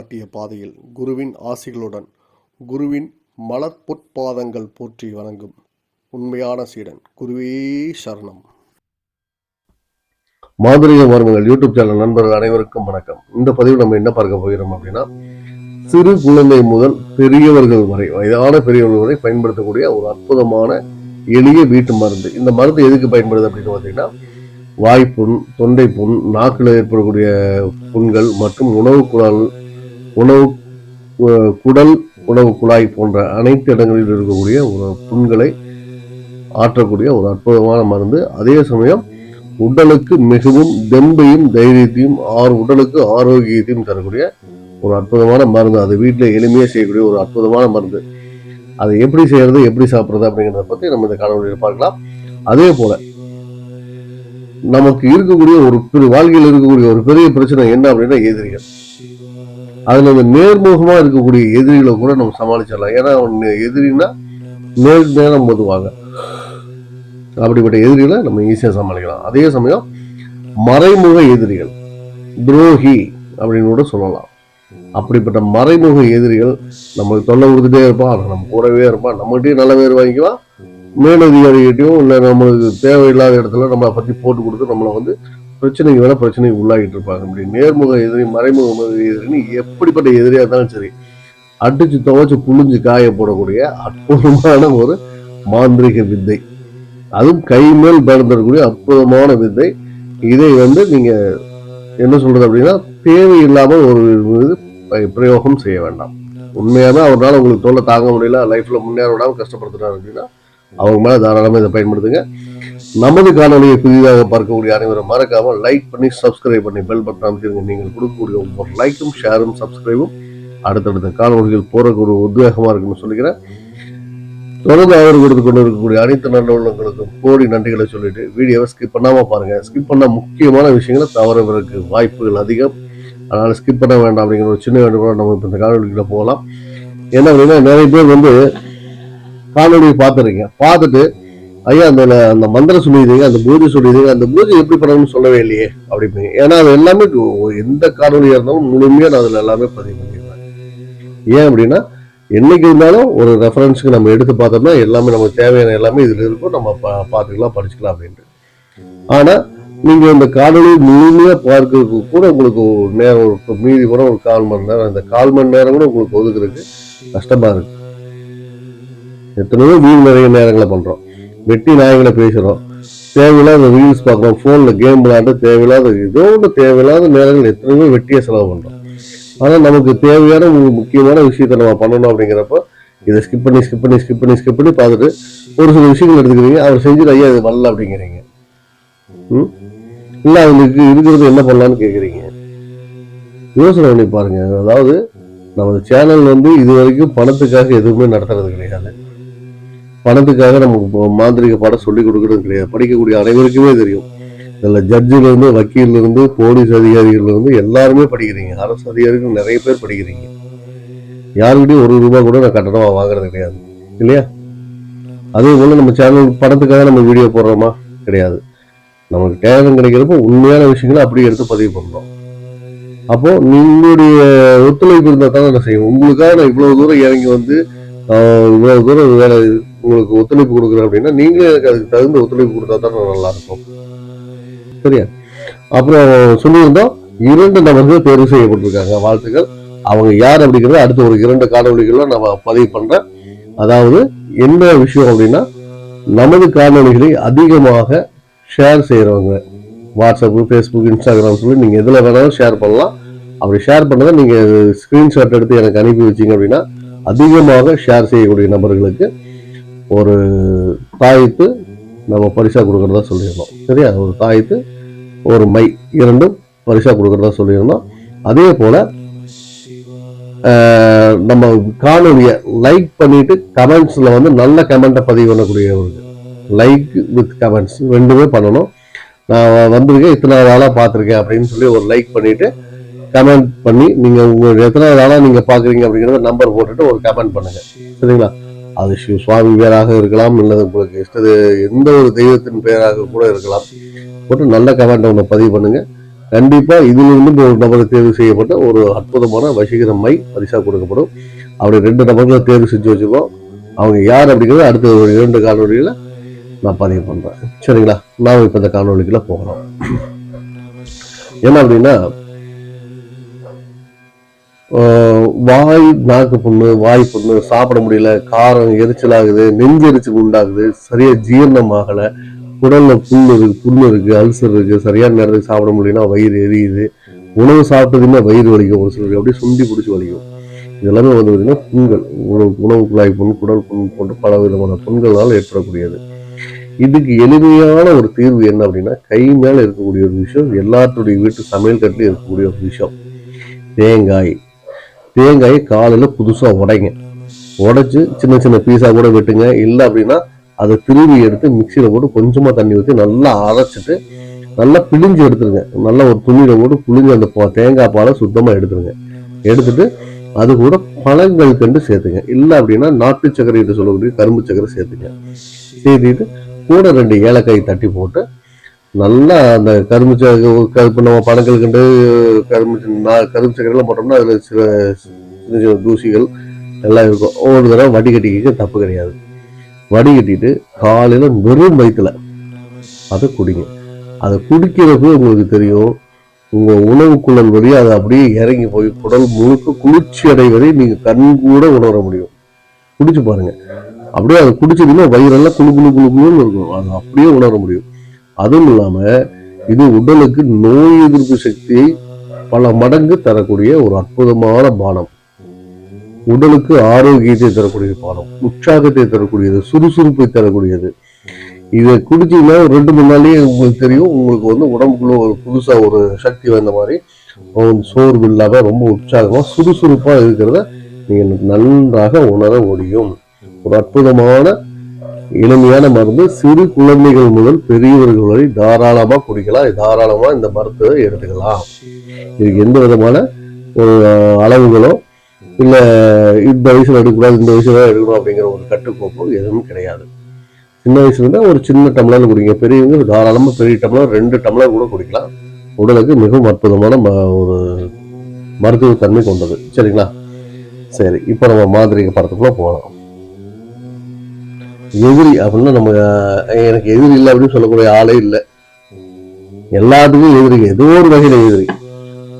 அன்றும் காட்டிய பாதையில் குருவின் ஆசிகளுடன் குருவின் மலர் பொற்பாதங்கள் போற்றி வணங்கும் உண்மையான சீடன். குருவே சரணம். மாதுரிக மர்மங்கள் யூடியூப் சேனல் நண்பர்கள் அனைவருக்கும் வணக்கம். இந்த பதிவு நம்ம என்ன பார்க்க போகிறோம் அப்படின்னா சிறு குழந்தை முதல் பெரியவர்கள் வரை வயதான பெரியவர்கள் வரை பயன்படுத்தக்கூடிய ஒரு அற்புதமான எளிய வீட்டு மருந்து. இந்த மருந்து எதுக்கு பயன்படுது அப்படின்னு பார்த்தீங்கன்னா வாய்ப்புண் தொண்டை புண் நாக்கில் ஏற்படக்கூடிய புண்கள் மற்றும் உணவு குழாய் உணவு குடல் உணவு குழாய் போன்ற அனைத்து இடங்களில் இருக்கக்கூடிய ஒரு புண்களை ஆற்றக்கூடிய ஒரு அற்புதமான மருந்து. அதே சமயம் உடலுக்கு மிகவும் தெம்பையும் தைரியத்தையும் ஆறு உடலுக்கு ஆரோக்கியத்தையும் தரக்கூடிய ஒரு அற்புதமான மருந்து. அது வீட்டில் எளிமையாக செய்யக்கூடிய ஒரு அற்புதமான மருந்து. அதை எப்படி செய்யறது எப்படி சாப்பிட்றது அப்படிங்கிறத பற்றி நம்ம இந்த காணொலியில் பார்க்கலாம். அதே போல் நமக்கு இருக்கக்கூடிய ஒரு பெரிய வாழ்க்கையில் இருக்கக்கூடிய ஒரு பெரிய பிரச்சனை என்ன அப்படின்னா எதிரிகள். அதில் அந்த நேர்முகமாக இருக்கக்கூடிய எதிரிகளை கூட நம்ம சமாளிச்சிடலாம். ஏன்னா அவன் எதிரின்னா நேர் நேரம் மோதுவாங்க. அப்படிப்பட்ட எதிரிகளை நம்ம ஈஸியாக சமாளிக்கலாம். அதே சமயம் மறைமுக எதிரிகள் துரோகி அப்படின்னு கூட சொல்லலாம். அப்படிப்பட்ட மறைமுக எதிரிகள் நம்மளுக்கு தொல்லை கொடுத்துட்டே இருப்பான். நம்ம கூடவே இருப்பான். நம்மகிட்டயும் நல்ல பேர் வாங்கிக்கலாம். மேலதிகாரிகிட்டையும் இல்லை நம்மளுக்கு தேவையில்லாத இடத்துல நம்மளை பற்றி போட்டு கொடுத்து நம்மளை வந்து பிரச்சனைக்கு வேணால் பிரச்சனைக்கு உள்ளாகிட்டு இருப்பாங்க. அப்படி நேர்முக எதிரி மறைமுக எதிரின்னு எப்படிப்பட்ட எதிரியாக இருந்தாலும் சரி அடிச்சு துவைச்சு புழிஞ்சு காய போடக்கூடிய அற்புதமான ஒரு மாந்திரிக வித்தை. அதுவும் கை மேல் பறந்துடக்கூடிய அற்புதமான வித்தை. இதை வந்து நீங்கள் என்ன சொல்றது அப்படின்னா தேவையில்லாமல் ஒரு இது பிரயோகம் செய்ய வேண்டாம். உண்மையாகவே அவரால் உங்களுக்கு தோலை தாங்க முடியல லைஃப்பில் முன்னேற விடாமல் கஷ்டப்படுத்துறாரு அப்படின்னா அவங்க மேலே தாராளமாக இதை பயன்படுத்துங்க. நமது காணொலியை புதிதாக பார்க்கக்கூடிய அனைவரும் மறக்காம லைக் பண்ணி சப்ஸ்கிரைப் பண்ணி பெல் பட்டன் அமைச்சிருங்க நீங்கள் கொடுக்கக்கூடிய ஒவ்வொரு லைக்கும் ஷேரும் சப்ஸ்கிரைபும் அடுத்தடுத்த காணொலிகள் போறதுக்கு ஒரு உத்வேகமா இருக்குன்னு சொல்லிக்கிறேன். தொடர்ந்து ஆதரவு கொடுத்து கொண்டு இருக்கக்கூடிய அனைத்து நல்ல உள்ளங்களுக்கும் கோடி நன்றிகளை சொல்லிட்டு வீடியோவை ஸ்கிப் பண்ணாம பாருங்க. ஸ்கிப் பண்ண முக்கியமான விஷயங்களை தவறவருக்கு வாய்ப்புகள் அதிகம். அதனால ஸ்கிப் பண்ண வேண்டாம் அப்படிங்கிற ஒரு சின்ன வேண்டுகோள் நம்ம இப்போ இந்த காணொலிக்குள்ள போகலாம். என்ன அப்படின்னா நிறைய பேர் வந்து காணொலியை பார்த்துறீங்க பார்த்துட்டு ஐயா அந்த அந்த மந்திரம் சொல்லிடுறீங்க அந்த பூஜை சொல்லிடுறீங்க அந்த பூஜை எப்படி பண்ணணும்னு சொல்லவே இல்லையே அப்படிப்பீங்க ஏன்னா அது எல்லாமே எந்த காணொலியாக இருந்தாலும் முழுமையாக நான் அதில் எல்லாமே பதிவு பண்ணிடுவேன். ஏன் அப்படின்னா என்னைக்கு இருந்தாலும் ஒரு ரெஃபரன்ஸுக்கு நம்ம எடுத்து பார்த்தோம்னா எல்லாமே நமக்கு தேவையான எல்லாமே இதில் இருக்கும். நம்ம பா- பார்த்துக்கலாம் படிச்சுக்கலாம் அப்படின்ட்டு. ஆனால் நீங்கள் இந்த காணொலி முழுமையாக பார்க்கறதுக்கு கூட உங்களுக்கு ஒரு நேரம் ஒரு மீதி கூட ஒரு கால் மணி நேரம் இந்த கால் மணி நேரம் கூட உங்களுக்கு ஒதுக்குறதுக்கு கஷ்டமாக இருக்குது எத்தனையோ வீண் நிறைய நேரங்களை பண்ணுறோம் வெட்டி நாயங்களை பேசுகிறோம் தேவையில்லாத ரீல்ஸ் பார்க்குறோம். ஃபோனில் கேம் விளையாண்டு தேவையில்லாத ஏதோ ஒன்று தேவையில்லாத நேரங்கள் எத்தனையோ வெட்டியாக செலவு பண்ணுறோம் ஆனால் நமக்கு தேவையான ஒரு முக்கியமான விஷயத்தை நம்ம பண்ணணும் அப்படிங்கிறப்ப இதை ஸ்கிப் பண்ணி ஸ்கிப் பண்ணி ஸ்கிப் பண்ணி ஸ்கிப் பண்ணி பார்த்துட்டு ஒரு சில விஷயங்கள் எடுத்துக்கிறீங்க. அவர் செஞ்சுட்டு ஐயா இது வரல அப்படிங்கிறீங்க. ம்? இல்லை அவங்களுக்கு இருக்கிறது என்ன பண்ணலான்னு கேட்குறீங்க யோசனை பண்ணி பாருங்க. அதாவது நமது சேனல் வந்து இது வரைக்கும் பணத்துக்காக எதுவுமே நடத்துறது கிடையாது. பணத்துக்காக நம்ம மாந்திரிக பாடம் சொல்லி கொடுக்கறது கிடையாது. படிக்கக்கூடிய அனைவருக்குமே தெரியும். இதில் ஜட்ஜிலேருந்து வக்கீல்லேருந்து வக்கீல்ல இருந்து போலீஸ் அதிகாரிகள்லேருந்து எல்லாருமே படிக்கிறீங்க. அரசு அதிகாரிகள் நிறைய பேர் படிக்கிறீங்க. யாருக்கிட்டையும் ஒரு ரூபாய் கூட நான் கட்டணமாக வாங்குறது கிடையாது. இல்லையா? அதே போல் நம்ம சேனல் படத்துக்காக நம்ம வீடியோ போடுறோமா? கிடையாது. நமக்கு நேரம் கிடைக்கிறப்போ உண்மையான விஷயங்களை அப்படியே எடுத்து பதிவு பண்ணுறோம். அப்போது நீங்களுடைய ஒத்துழைப்பு இருந்தால் தான் நான் செய்வோம். உங்களுக்காக நான் இவ்வளோ தூரம் இறங்கி வந்து இவ்வளோ இவ்வளவு தூரம் வேலை உங்களுக்கு ஒத்துழைப்பு கொடுக்குறேன் அப்படின்னா நீங்களே எனக்கு அதுக்கு தகுந்த ஒத்துழைப்பு கொடுத்தா தான் நல்லா இருக்கும் சரியா? அப்புறம் சொல்லியிருந்தோம் இரண்டு நபர்கள் தேர்வு செய்யப்பட்டிருக்காங்க வாழ்த்துக்கள். அவங்க யார் அப்படிங்கிறத அடுத்த ஒரு இரண்டு காணொலிகளில் நம்ம பதிவு பண்றேன். அதாவது என்ன விஷயம் அப்படின்னா நமது காணொலிகளை அதிகமாக ஷேர் செய்கிறவங்க வாட்ஸ்அப் ஃபேஸ்புக் இன்ஸ்டாகிராம் சொல்லி நீங்கள் எதில் வேணாலும் ஷேர் பண்ணலாம். அப்படி ஷேர் பண்ணதை நீங்கள் ஸ்க்ரீன்ஷாட் எடுத்து எனக்கு அனுப்பி வச்சீங்க அப்படின்னா அதிகமாக ஷேர் செய்யக்கூடிய நபர்களுக்கு ஒரு தாயத்து நம்ம பரிசாக கொடுக்குறதா சொல்லியிருந்தோம். சரியா? ஒரு தாயத்து ஒரு மை இரண்டும் பரிசாக கொடுக்கறதா சொல்லியிருந்தோம். அதே போல் நம்ம காணொலியை லைக் பண்ணிட்டு கமெண்ட்ஸில் வந்து நல்ல கமெண்ட்டை பதிவு பண்ணக்கூடியவர்கள். லைக் வித் கமெண்ட்ஸ் ரெண்டுமே பண்ணணும். நான் வந்திருக்கேன் இத்தனை நாளாக பார்த்துருக்கேன் அப்படின்னு சொல்லி ஒரு லைக் பண்ணிவிட்டு கமெண்ட் பண்ணி நீங்கள் உங்கள் எத்தனை நாளாக நீங்கள் பார்க்குறீங்க அப்படிங்கிறத நம்பர் போட்டுட்டு ஒரு கமெண்ட் பண்ணுங்கள் சரிங்களா? அது சிவ சுவாமி பேராக இருக்கலாம் இல்லது உங்களுக்கு இஷ்டது எந்த ஒரு தெய்வத்தின் பெயராக கூட இருக்கலாம். போட்டு நல்ல கமெண்ட்டை ஒன்று பதிவு பண்ணுங்கள் கண்டிப்பாக இதிலிருந்து ஒரு நபரை தேர்வு செய்யப்பட்ட ஒரு அற்புதமான வசீகர மை கொடுக்கப்படும். அப்படி ரெண்டு நபர்களை தேர்வு செஞ்சு வச்சிருக்கோம். அவங்க யார் அப்படிங்கிறது அடுத்த ஒரு இரண்டு காணொலியில நான் பதிவு பண்ணுறேன் சரிங்களா? நாம் இப்போ இந்த காணொலிக்குள்ள போகிறோம் என்ன அப்படின்னா வாய் நாக்கு புண்ணு வாய் புண்ணு சாப்பிட முடியல காரம் எரிச்சல் ஆகுது நெஞ்சு எரிச்சல் உண்டாகுது சரியா ஜீரணம் ஆகல உடல்ல புண்ணு இருக்கு புண்ணு இருக்கு அல்சர் இருக்கு சரியான நேரத்துக்கு சாப்பிட முடியலன்னா வயிறு எரியுது உணவு சாப்பிட்டதுமே வயிறு வலிக்கும் ஒரு சிலருக்கு அப்படியே சுண்டி பிடிச்சி வலிக்கும். இதெல்லாமே வந்து பார்த்தீங்கன்னா புண்கள் உணவு உணவு குழாய் புண் குடல் புண் போன்ற பல விதமான புண்களால் ஏற்படக்கூடியது. இதுக்கு எளிமையான ஒரு தீர்வு என்ன அப்படின்னா கை மேலே இருக்கக்கூடிய ஒரு விஷயம் எல்லாத்துடைய வீட்டு சமையல் கட்டிலையும் இருக்கக்கூடிய ஒரு விஷயம். தேங்காய் தேங்காயை காலையில் புதுசாக உடைங்க. உடைச்சு சின்ன சின்ன பீஸாக கூட வெட்டுங்க. இல்லை அப்படின்னா அதை திருவி எடுத்து மிக்சியில் போட்டு கொஞ்சமாக தண்ணி ஊற்றி நல்லா அரைச்சிட்டு நல்லா பிழிஞ்சு எடுத்துருங்க. நல்லா ஒரு துணியில் போட்டு புழிஞ்சு அந்த பா- தேங்காய் பாலை சுத்தமாக எடுத்துருங்க. எடுத்துட்டு அது கூட பழங்கள் கண்டு சேர்த்துங்க. இல்லை அப்படின்னா நாட்டு சக்கரை என்று சொல்லக்கூடிய கரும்பு சக்கரை சேர்த்துங்க. சேர்த்துட்டு கூட ரெண்டு ஏலக்காய் தட்டி போட்டு நல்லா அந்த கரும்பு சர்க்கரை கருப்பு நம்ம பழங்கள் கண்டு கரும்பு கரும்பு சக்கரெல்லாம் போட்டோம்னா அதில் சில சின்ன சின்ன தூசிகள் எல்லாம் இருக்கும். ஒரு தடவை வடிகட்டிக்க தப்பு கிடையாது. வடிகட்டிட்டு காலையில் வெறும் வயிற்றுல அதை குடிங்க. அதை குடிக்கிறப்போ உங்களுக்கு தெரியும் உங்கள் உணவு குழல் வழி அதை அப்படியே இறங்கி போய் குடல் முழுக்க குளிர்ச்சி அடைவதை நீங்கள் கண் கூட உணர முடியும். குடிச்சு பாருங்கள் அப்படியே அதை குடிச்சதுன்னா வயிறெல்லாம் குளு குளு குளு குளுன்னு இருக்கும். அதை அப்படியே உணர முடியும். அதுவும் இல்லாம இது உடலுக்கு நோய் எதிர்ப்பு சக்தியை பல மடங்கு தரக்கூடிய ஒரு அற்புதமான பானம். உடலுக்கு ஆரோக்கியத்தை தரக்கூடிய பானம் உற்சாகத்தை தரக்கூடியது சுறுசுறுப்பை தரக்கூடியது. இதை குடிச்சீங்கன்னா ரெண்டு மூணு நாள்லயே உங்களுக்கு தெரியும். உங்களுக்கு வந்து உடம்புக்குள்ள ஒரு புதுசா ஒரு சக்தி வந்த மாதிரி சோர்வு இல்லாத ரொம்ப உற்சாகமா சுறுசுறுப்பா இருக்கிறத நீங்கள் நன்றாக உணர முடியும். ஒரு அற்புதமான எளிமையான மருந்து சிறு குழந்தைகள் முதல் பெரியவர்கள் வரை தாராளமாக குடிக்கலாம். தாராளமாக இந்த மருத்துவத்தை எடுத்துக்கலாம். இதுக்கு எந்த விதமான ஒரு அளவுகளோ இல்லை இந்த வயசில் எடுக்கக்கூடாது இந்த வயசுல தான் எடுக்கணும் அப்படிங்கிற ஒரு கட்டுக்கோப்போ எதுவும் கிடையாது. சின்ன வயசுல இருந்தால் ஒரு சின்ன டம்ளர் குடிங்க. பெரியவங்க தாராளமாக பெரிய டம்ளர் ரெண்டு டம்ளர் கூட குடிக்கலாம். உடலுக்கு மிகவும் அற்புதமான ம- ஒரு மருத்துவ தன்மை கொண்டது. சரிங்களா? சரி இப்போ நம்ம மாந்திரிக படத்துக்குள்ளே போகலாம். எதிரி அப்படின்னா நம்ம எனக்கு எதிரி இல்லை அப்படின்னு சொல்லக்கூடிய ஆளே இல்லை. எல்லாத்துக்கும் எதிரி ஏதோ ஒரு வகையில எதிரி.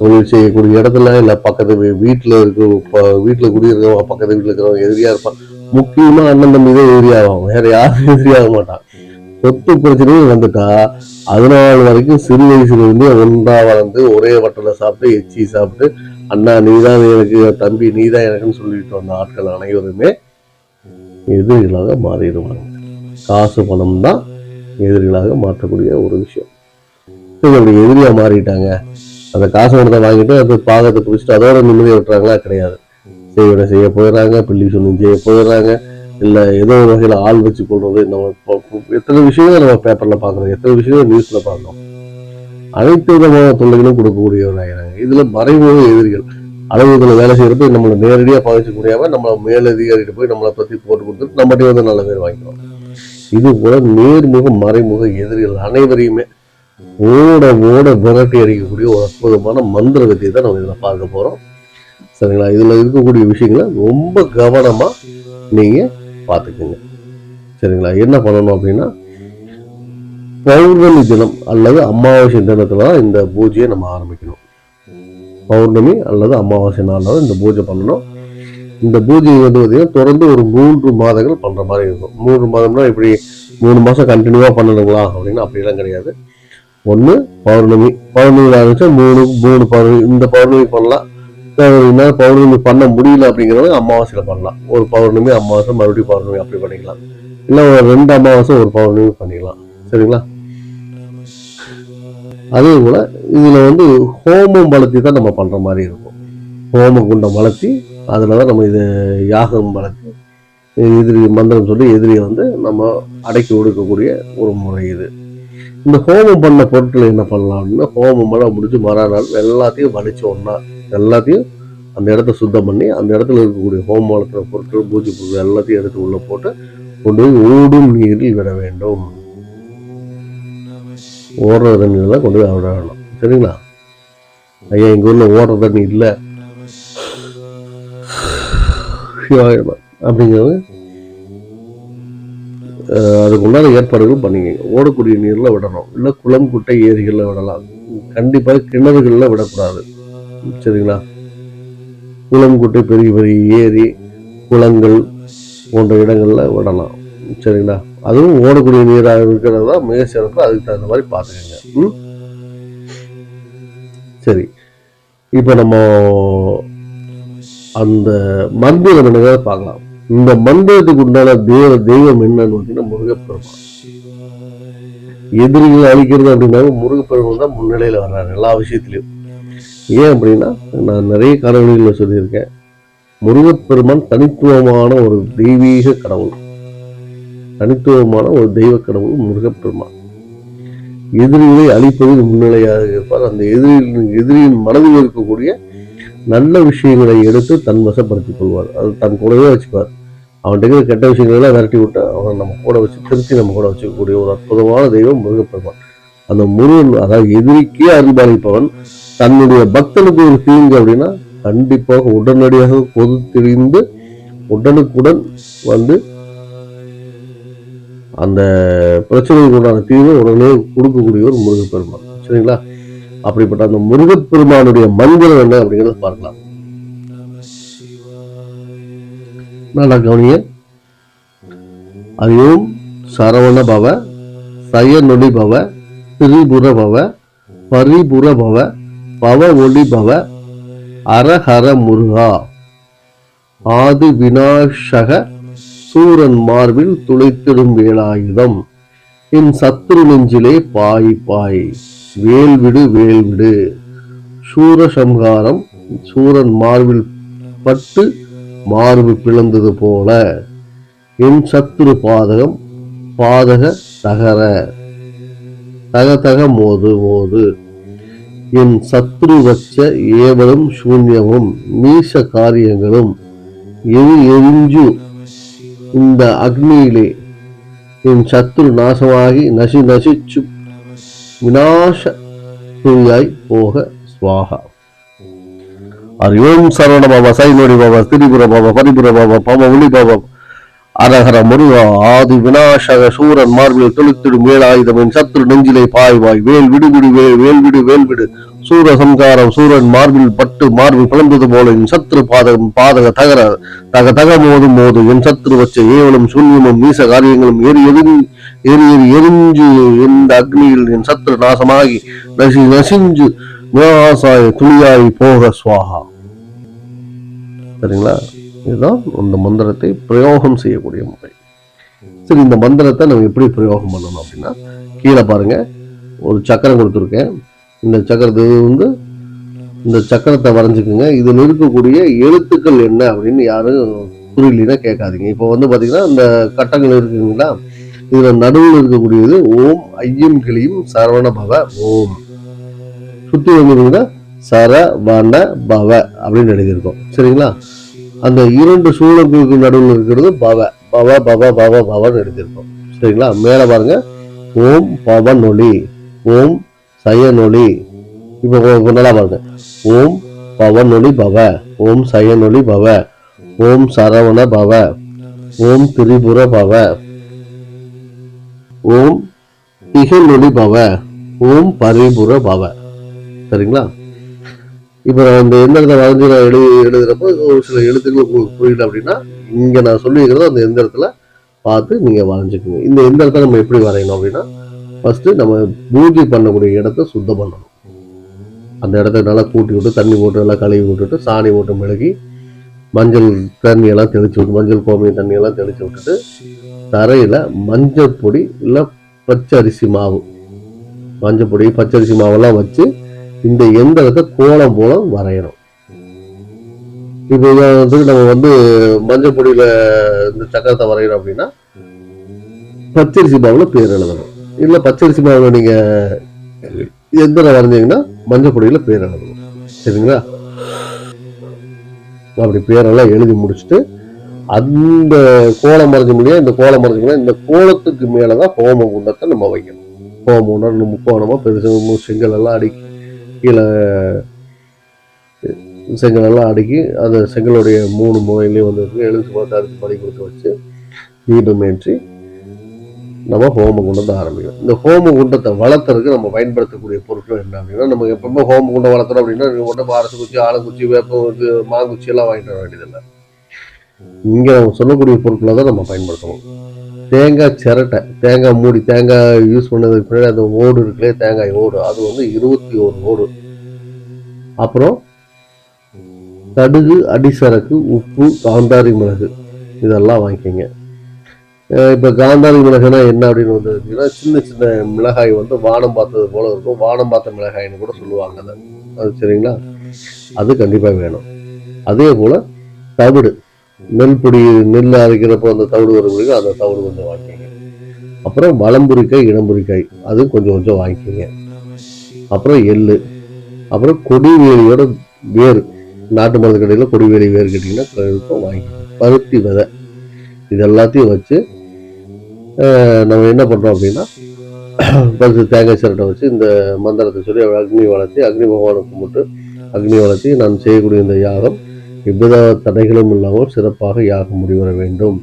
தொழில் செய்யக்கூடிய இடத்துல இல்ல பக்கத்து வீ- வீட்டுல இருக்க வீட்டுல குடியிருக்கிறவங்க பக்கத்து வீட்டுல இருக்கிறவங்க எதிரியா இருப்பான். முக்கியமா அண்ணன் தம்பி தான் எதிரியாகும் வேற யாரும் எதிரியாக மாட்டான். சொத்து பிரச்சனையும் வந்துட்டா அதனால வரைக்கும் சிறு வயசுலேருந்து ஒன்றா வளர்ந்து ஒரே வட்டல சாப்பிட்டு எச்சி சாப்பிட்டு அண்ணா நீ தான் எனக்கு தம்பி நீ தான் எனக்குன்னு சொல்லிட்டு வந்த ஆட்கள் அனைவருமே எதிரிகளாக மாறிடுவாங்க காசு பணம் தான் எதிரிகளாக மாற்றக்கூடிய ஒரு விஷயம். சரி அப்படி எதிரியாக மாறிட்டாங்க. அந்த காசு பணத்தை வாங்கிட்டு அது பாகத்தை பிடிச்சிட்டு அதோட நிம்மதியை விட்டுறாங்களா? கிடையாது. செய்வனை செய்ய போயிடுறாங்க பிள்ளி சொல்லி செய்ய போயிடுறாங்க. இல்ல ஏதோ ஒரு வகையில ஆள் வச்சு கொள்வது நம்ம எத்தனை விஷயங்கள் நம்ம பேப்பர்ல பாக்குறோம் எத்தனை விஷயங்கள் நியூஸ்ல பார்க்குறோம். அனைத்து விதமான தொல்லைகளும் கொடுக்கக்கூடியவராகிறாங்க இதுல மறைமுக எதிரிகள். அலுவலகத்துல வேலை செய்யறப்ப நம்மளை நேரடியாக பாதிச்சு முடியாம நம்ம மேலதிகாரிகிட்ட போய் நம்மளை பத்தி போட்டு கொடுத்துட்டு நம்மகிட்ட வந்து நல்ல பேர் வாங்கிக்கலாம் இது போல நேர்முக மறைமுக எதிரிகள் அனைவரையுமே ஓட ஓட விரட்டி அடிக்கக்கூடிய ஒரு அற்புதமான மந்திர வித்தையை தான் நம்ம இதில் பார்க்க போறோம். சரிங்களா? இதில் இருக்கக்கூடிய விஷயங்களை ரொம்ப கவனமாக நீங்கள் பார்த்துக்குங்க. சரிங்களா? என்ன பண்ணணும் அப்படின்னா பௌர்ணமி தினம் அல்லது அமாவாசை தினத்தில் தான் இந்த பூஜையை நம்ம ஆரம்பிக்கணும். பௌர்ணமி அல்லது அமாவாசை நாளில் இந்த பூஜை பண்ணணும். இந்த பூஜை வந்து பார்த்தீங்கன்னா தொடர்ந்து ஒரு மூன்று மாதங்கள் பண்ணுற மாதிரி இருக்கும். மூன்று மாதம்னா இப்படி மூணு மாதம் கண்டினியூவாக பண்ணணுங்களா அப்படின்னா அப்படிலாம் கிடையாது. ஒன்று பௌர்ணமி. பௌர்ணமி ஆரம்பிச்சா மூணு மூணு பௌர்ணமி இந்த பௌர்ணமி பண்ணலாம். இன்னும் பௌர்ணமி பண்ண முடியல அப்படிங்கிறவங்க அமாவாசையில் பண்ணலாம். ஒரு பௌர்ணமி அமாவாசை மறுபடியும் பௌர்ணமி அப்படி பண்ணிக்கலாம். இல்லை ஒரு ரெண்டு அமாவாசை ஒரு பௌர்ணமி பண்ணிக்கலாம். சரிங்களா? அதே போல் இதில் வந்து ஹோமம் வளர்த்தி தான் நம்ம பண்ணுற மாதிரி இருக்கும். ஹோம குண்டம் வளர்த்தி அதில் தான் நம்ம இது யாகம் வளர்த்தி எதிரி மந்திரம் சொல்லி எதிரியை வந்து நம்ம அடக்கி ஒடுக்கக்கூடிய ஒரு முறை இது. இந்த ஹோமம் பண்ண பொருட்கள் என்ன பண்ணலாம் அப்படின்னா ஹோமம் எல்லாம் முடிஞ்சு மறுநாள் எல்லாத்தையும் வலிச்சு எல்லாத்தையும் அந்த இடத்த சுத்தம் பண்ணி அந்த இடத்துல இருக்கக்கூடிய ஹோமம் வளர்த்துற பொருட்கள் பூஜை பொருட்கள் எல்லாத்தையும் எடுத்து உள்ளே போட்டு கொண்டு போய் ஓடும் நீரில் விட வேண்டும். ஓடுற தண்ணியெல்லாம் கொண்டு போய் விடணும் சரிங்களா? ஐயா எங்கள் ஊரில் ஓடுற தண்ணி இல்லை அப்படிங்கிறது அஹ், அதுக்கு உண்டான ஏற்பாடுகள் பண்ணிக்கங்க. ஓடக்கூடிய நீரில் விடணும். இல்லை குளம் குட்டை ஏரிகளில் விடலாம். கண்டிப்பாக கிணறுகளில் விடக்கூடாது. சரிங்களா? குளம் குட்டை பெரிய பெரிய ஏரி குளங்கள் போன்ற இடங்களில் விடலாம். சரிங்களா? அதுவும் ஓடக்கூடிய நீராக இருக்கிறது தான் மிக சிறப்பு. அதுக்கு தகுந்த மாதிரி பார்த்துக்கோங்க. சரி. இப்போ நம்ம அந்த மந்திரம் என்னங்கிறத பார்க்கலாம். இந்த மந்திரத்துக்கு உண்டான தெய்வ தெய்வம் என்னன்னு பார்த்தீங்கன்னா முருகப்பெருமான். எதிரிகளை அழிக்கிறது அப்படின்னாலும் முருகப்பெருமான் தான் முன்னிலையில் வர்றாரு எல்லா விஷயத்திலையும். ஏன் அப்படின்னா நான் நிறைய கடவுள்களில் சொல்லியிருக்கேன். முருகப்பெருமான் தனித்துவமான ஒரு தெய்வீக கடவுள். தனித்துவமான ஒரு தெய்வ கடவுள் முருகப்பெருமான். எதிரிகளை அழிப்பதில் முன்னிலையாக இருப்பார். அந்த எதிரியின் எதிரியின் மனதில் இருக்கக்கூடிய நல்ல விஷயங்களை எடுத்து தன் வசப்படுத்திக் கொள்வார். அது தன் கூடவே வச்சுப்பார். அவன்கிட்ட கெட்ட விஷயங்களெல்லாம் விரட்டி விட்டு அவனை நம்ம கூட வச்சு திருத்தி நம்ம கூட வச்சுக்கக்கூடிய ஒரு அற்புதமான தெய்வம் முருகப்பெருமான். அந்த முருகன் அதாவது எதிரிக்கே அருள்பாலிப்பவன் தன்னுடைய பக்தனுக்கு ஒரு தீங்கு அப்படின்னா கண்டிப்பாக உடனடியாக பொது தெரிந்து உடனுக்குடன் வந்து அந்த பிரச்சனைக்கு உண்டான தீர்வு உடனே கொடுக்கக்கூடிய ஒரு முருகப்பெருமான். சரிங்களா? அப்படிப்பட்ட அந்த முருகப்பெருமானுடைய மந்திரம் என்ன அப்படிங்கறத பார்க்கலாம். நல்லா கவனிய அறிவும் சரவண பவ சயனொளி பவ திரிபுர பவ பரிபுர பவ பவ ஒளி பவ அரஹர முருகா ஆதி விநாசக சூரன் மார்பில் துளைத்திடும் வேலாயுதம் என் சத்துரு நெஞ்சிலே பாய் பாய் வேல்விடு வேல்விடு. சூரசம்ஹாரம் சூரன் மார்பில் பட்டு மார்பு பிளந்தது போல என் சத்துரு பாதகம் பாதக தகர தக தக மோது மோது. என் சத்ரு வச்ச ஏவலும் சூன்யமும் நீச காரியங்களும் எரி எரிஞ்சு இந்த அக்னியிலே என் சத்துரு நாசமாகி நசி நசிச்சு விநாச துணியாய் போக சுவாகா. ஹரி சரவண பாபா சைனோடி பாபா திரிபுர பாபா பரிபுர பாபா பாபா ஒளி பாபா அரஹர முருகா ஆதி விநாசக சூரன் மார்பில் தொழுத்திடும் வேலாயுதமின் சத்ரு நெஞ்சிலை பாய் வாய் வேல் விடுவிடு வேல் வேல் விடு வேல் விடு. சூர சம்காரம் சூரன் மார்பில் பட்டு மார்பில் பிளந்தது போல என் சத்ரு பாதகம் பாதக தகர தக தக மோதும் மோது என் சத்ரு வச்ச ஏவலும் சூன்யமும் நீச காரியங்களும் எரி எரி எரி எரி எரிஞ்சு இந்த அக்னியில் என் சத்ரு நாசமாகி நசி நசிஞ்சு விவசாய துளியாய் போக சுவாகா. சரிங்களா? இதுதான் இந்த மந்திரத்தை பிரயோகம் செய்யக்கூடிய முறை. சரி இந்த மந்திரத்தை நம்ம எப்படி பிரயோகம் பண்ணணும் அப்படின்னா கீழே பாருங்க ஒரு சக்கரம் கொடுத்துருக்கேன். இந்த சக்கரத்தை இது வந்து இந்த சக்கரத்தை வரைஞ்சுக்குங்க. இதில் இருக்கக்கூடிய எழுத்துக்கள் என்ன அப்படின்னு யாரும் புரியலனா கேட்காதீங்க. இப்போ வந்து பார்த்தீங்கன்னா இந்த கட்டங்கள் இருக்குங்களா? இதில் நடுவில் இருக்கக்கூடியது ஓம் ஐயம் கிளியும் சரவண பவ ஓம். சுற்றி வந்துருங்கன்னா சரவண பவ அப்படின்னு எழுதியிருக்கோம். சரிங்களா? அந்த இரண்டு சூழங்களுக்கு நடுவில் இருக்கிறது பவ. பவ பவ பவ பவன்னு எழுதியிருக்கோம். சரிங்களா? மேலே பாருங்க. ஓம் பவனொளி ஓம் சயனொளி. இப்போ இப்போ நல்லா பாருங்க. ஓம் பவனொளி பவ. ஓம் சயனொளி பவ. ஓம் சரவண பவ. ஓம் திரிபுர பவ. ஓம் திகழொளி பவ. ஓம் பரிபுர பவ. சரிங்களா? இப்போ நான் இந்த எந்திரத்தை வரைஞ்சி நான் எழு எழுதுறப்போ ஒரு சில எழுத்துக்கள் உங்களுக்கு புரியல அப்படின்னா இங்கே நான் சொல்லியிருக்கிறத அந்த எந்திரத்தில் பார்த்து நீங்கள் வரைஞ்சிக்கோங்க. இந்த எந்திரத்தை நம்ம எப்படி வரையணும் அப்படின்னா ஃபஸ்ட்டு நம்ம பூஜை பண்ணக்கூடிய இடத்த சுத்தம் பண்ணணும். அந்த இடத்த நல்லா கூட்டி விட்டு தண்ணி போட்டு நல்லா கழுவி விட்டுட்டு சாணி போட்டு மெழுகி மஞ்சள் தண்ணியெல்லாம் தெளித்து விட்டு மஞ்சள் கோமியம் தண்ணியெல்லாம் தெளித்து விட்டுட்டு தரையில் மஞ்சள் பொடி இல்லை பச்சரிசி மாவு. மஞ்சள் பொடி பச்சரிசி மாவெல்லாம் வச்சு இந்த எந்திரத்தை கோலம் போல வரையணும். இப்போ உதாரணத்துக்கு நம்ம வந்து மஞ்சள் பொடியில் இந்த சக்கரத்தை வரைகிறோம் அப்படின்னா பச்சரிசி மாவில் பேர் எழுதணும். இல்ல பச்சரிசி மாவு நீங்க எந்திரம் வரைஞ்சீங்கன்னா மஞ்சள் பொடியில பேர் எழுதணும் சரிங்களா? அப்படி பேரெல்லாம் எழுதி முடிச்சுட்டு அந்த கோலம் மறைஞ்ச முடியாது இந்த கோலம் மறைஞ்ச முடியாது இந்த கோலத்துக்கு மேலதான் ஹோம குண்டத்தை நம்ம வைக்கணும். ஹோம குண்டம் முக்கோணமா பெருசு செங்கல் எல்லாம் அடிக்கி கீழே செங்கல் எல்லாம் அடுக்கி அந்த செங்கலுடைய மூணு முனையிலையும் வந்து எழுதி பார்த்து அதுக்கு படி கொடுத்து வச்சு தீபம் ஏற்றி நம்ம ஹோம குண்டத்தை ஆரம்பிக்கணும். இந்த ஹோம குண்டத்தை வளர்த்துறதுக்கு நம்ம பயன்படுத்தக்கூடிய பொருட்கள் என்ன அப்படின்னா நம்ம எப்பவுமே ஹோம குண்டம் வளர்த்துறோம் அப்படின்னா நீங்கள் ஒன்றும் அரசு குச்சி ஆலங்குச்சி வேப்பம் இது மாங்குச்சி எல்லாம் வாங்கிட்டு வர வேண்டியதில்லை. இங்கே நம்ம சொல்லக்கூடிய பொருட்களை தான் நம்ம பயன்படுத்தணும். தேங்காய் சிரட்டை தேங்காய் மூடி தேங்காய் யூஸ் பண்ணதுக்கு பின்னாடி அந்த ஓடு இருக்குல்லையே தேங்காய் ஓடு அது வந்து இருபத்தி ஒரு ஓடு. அப்புறம் கடுகு அடிசரக்கு உப்பு காந்தாரி மிளகு இதெல்லாம் வாங்கிக்கோங்க. இப்போ காந்தாரி மிளகுனா என்ன அப்படின்னு வந்து பார்த்தீங்கன்னா சின்ன சின்ன மிளகாய் வந்து வானம் பார்த்தது போல இருக்கும். வானம் பார்த்த மிளகாய்னு கூட சொல்லுவாங்க அதை. அது சரிங்களா? அது கண்டிப்பாக வேணும். அதே போல் தவிடு. நெல் பொடி நெல் அரைக்கிறப்போ அந்த தவிடு வரும் அந்த தவிடு கொஞ்சம் வாங்கிக்கோங்க. அப்புறம் வளம்புரிக்காய் இடம்புரிக்காய் அது கொஞ்சம் கொஞ்சம் வாங்கிக்கோங்க. அப்புறம் எள்ளு. அப்புறம் கொடிவேலியோட வேர். நாட்டு மருந்து கடையில் கொடிவேலி வேர் கேட்டிங்கன்னா இருக்கும் வாங்கிக்கோங்க. பருத்தி விதை. இது எல்லாத்தையும் வச்சு நம்ம என்ன பண்ணுறோம் அப்படின்னா பருத்தி தேங்காய் சிரட்டை வச்சு இந்த மந்திரத்தை சொல்லி அக்னி வளர்த்தி அக்னி பகவானை கும்பிட்டு அக்னி வளர்த்தி நான் செய்யக்கூடிய இந்த யாகம் எவ்வித தடைகளும் இல்லாமல் சிறப்பாக யாகம் முடிவர வேண்டும்.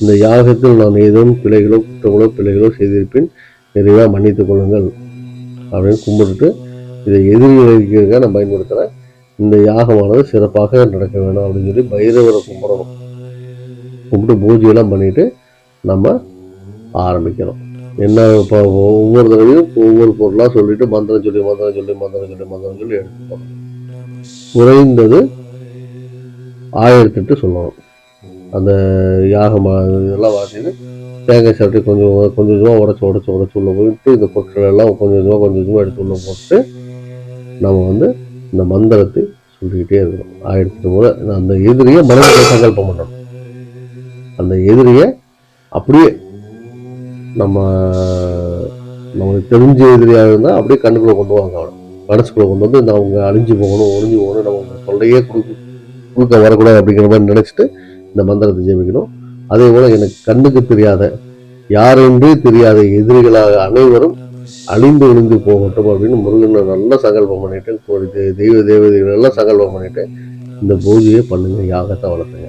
இந்த யாகத்தில் நான் ஏதேனும் பிழைகளோ குற்றங்களோ பிழைகளோ செய்திருப்பின் நிறைவாக மன்னித்துக் கொள்ளுங்கள் அப்படின்னு கும்பிட்டுட்டு இதை எதிரிகளுக்காக நான் பயன்படுத்துகிறேன் இந்த யாகமானது சிறப்பாக நடக்க வேணும் அப்படின்னு சொல்லி பைரவரை கும்பிடணும். கும்பிட்டு பூஜையெல்லாம் பண்ணிவிட்டு நம்ம ஆரம்பிக்கிறோம். என்ன இப்போ ஒவ்வொரு தடவையும் ஒவ்வொரு பொருளாக சொல்லிட்டு மந்திரம் சொல்லி மந்திரம் சொல்லி மந்திரம் சொல்லி மந்திரம் சொல்லி எடுத்துப்போம் குறைந்தது ஆயிரத்தெட்டு சொல்லணும். அந்த யாகம் இதெல்லாம் வாசிட்டு தேங்காய் சாப்பிட்டு கொஞ்சம் கொஞ்சம் கொஞ்சமாக உடச்சி உடச்சி உடச்சி உள்ள போயிட்டு இந்த பொருட்கள் எல்லாம் கொஞ்சம் கொஞ்சமாக கொஞ்சம் கொஞ்சமாக எடுத்து உள்ள போட்டு நம்ம வந்து இந்த மந்திரத்தை சொல்லிக்கிட்டே இருக்கணும். ஆயிரத்தெட்டு முறை. அந்த எதிரியை மனதில் சங்கல்பம் பண்ணணும். அந்த எதிரியை அப்படியே நம்ம நம்மளுக்கு தெரிஞ்ச எதிரியாக இருந்தால் அப்படியே கண்ணுக்குள்ளே கொண்டு வாங்க அவனை மனசுக்குள்ளே கொண்டு வந்து இந்த அவங்க அழிஞ்சு போகணும் ஒழிஞ்சு போகணும் நம்ம தொல்லையே கொடுக்க கொடுக்க வரக்கூடாது அப்படிங்கிற மாதிரி நினச்சிட்டு இந்த மந்திரத்தை ஜெபிக்கணும். அதே போல் எனக்கு கண்ணுக்கு தெரியாத யாரென்றே தெரியாத எதிரிகளாக அனைவரும் அழிந்து விழுந்து போகட்டும் அப்படின்னு முருகனை நல்லா சங்கல்பம் பண்ணிட்டு ஒரு தெய்வ தேவதைகள் எல்லாம் சங்கல்பம் பண்ணிட்டு இந்த பூஜையை பண்ணுங்க யாகத்தை வளர்த்துங்க.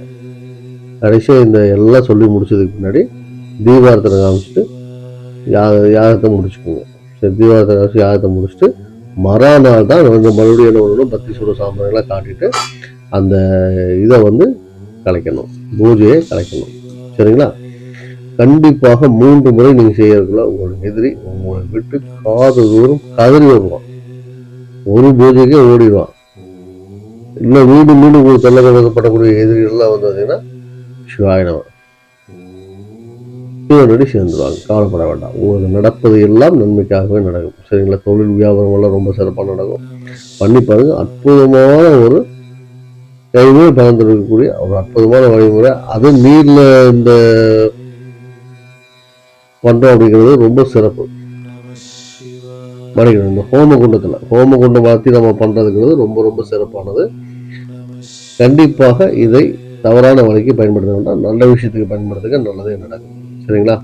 கடைசியாக இந்த எல்லாம் சொல்லி முடிச்சதுக்கு முன்னாடி தீபாரத்தனை காமிச்சிட்டு யாக யாகத்தை முடிச்சுக்கோங்க சரி தீபாரத்தனை காமிச்சு யாகத்தை முடிச்சுட்டு மறுநாள் தான் வந்து மறுபடியும் என்ன பண்ணணும்? பத்தி சுட சாம்பிராணிலாம் காட்டிட்டு அந்த இதை வந்து கலைக்கணும். பூஜையை கலைக்கணும். சரிங்களா? கண்டிப்பாக மூன்று முறை நீங்கள் செய்யறதுக்குள்ள உங்களோட எதிரி உங்களை விட்டு காது தூரம் கதறி வருவான். ஒரு பூஜைக்கே ஓடிடுவான். இல்லை மீண்டும் மீண்டும் உங்களுக்கு தொல்லை கொடுக்கப்படக்கூடிய எதிரிகள்லாம் வந்து பார்த்தீங்கன்னா சிவாயினவன் சிவனடி சேர்ந்துருவாங்க. கவலைப்பட வேண்டாம். உங்களுக்கு நடப்பது எல்லாம் நன்மைக்காகவே நடக்கும். சரிங்களா? தொழில் வியாபாரம் எல்லாம் ரொம்ப சிறப்பாக நடக்கும். பண்ணி பாருங்க. அற்புதமான ஒரு கைமே பலந்திருக்கக்கூடிய ஒரு அற்புதமான வழிமுறை. அது நீர்ல இந்த பண்றோம் அப்படிங்கிறது ரொம்ப சிறப்பு. மணிக்கணும் இந்த ஹோம குண்டத்துல ஹோம குண்டம் மாற்றி நம்ம பண்றதுங்கிறது ரொம்ப ரொம்ப சிறப்பானது. கண்டிப்பாக இதை தவறான வழிக்கு பயன்படுத்த வேண்டாம். நல்ல விஷயத்துக்கு பயன்படுத்துங்க. நல்லதே நடக்கும். சரிங்களா?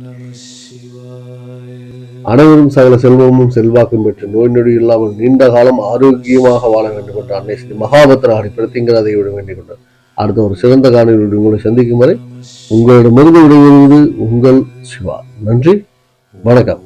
அனைவரும் சகல செல்வமும் செல்வாக்கும் பெற்று நோய் நொடி இல்லாமல் நீண்ட காலம் ஆரோக்கியமாக வாழ வேண்டும் என்ற அன்னை ஸ்ரீ மகாபத்திராடி பிரத்திங்கிறதை விட வேண்டிக் கொண்டார். அடுத்த ஒரு சிறந்த காணொலியுடன் உங்களை சந்திக்கும் வரை உங்களிடமிருந்து விடைபெறுவது உங்கள் சிவா. நன்றி வணக்கம்.